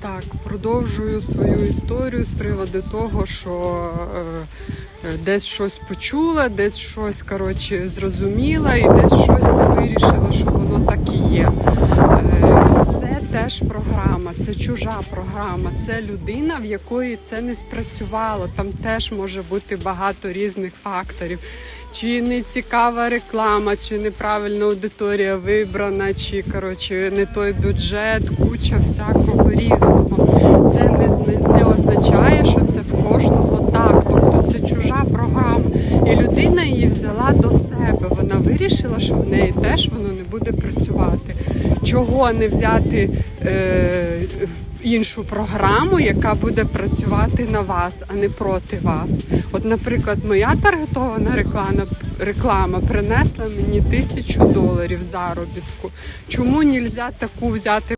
Так, продовжую свою історію з приводу того, що е, е, десь щось почула, десь щось коротше, зрозуміла і десь щось вирішила, що воно так і є. Е, це теж програма, це чужа програма, це людина, в якої це не спрацювало. Там теж може бути багато різних факторів. Чи не цікава реклама, чи неправильна аудиторія вибрана, чи коротше не той бюджет, куча всякого різного. Це не, не означає, що це в кожного так. Тобто це чужа програма. І людина її взяла до себе. Вона вирішила, що в неї теж воно не буде працювати. Чого не взяти е, іншу програму, яка буде працювати на вас, а не проти вас. От, наприклад, моя таргетована реклама, реклама принесла мені тисячу доларів заробітку. Чому нельзя таку взяти?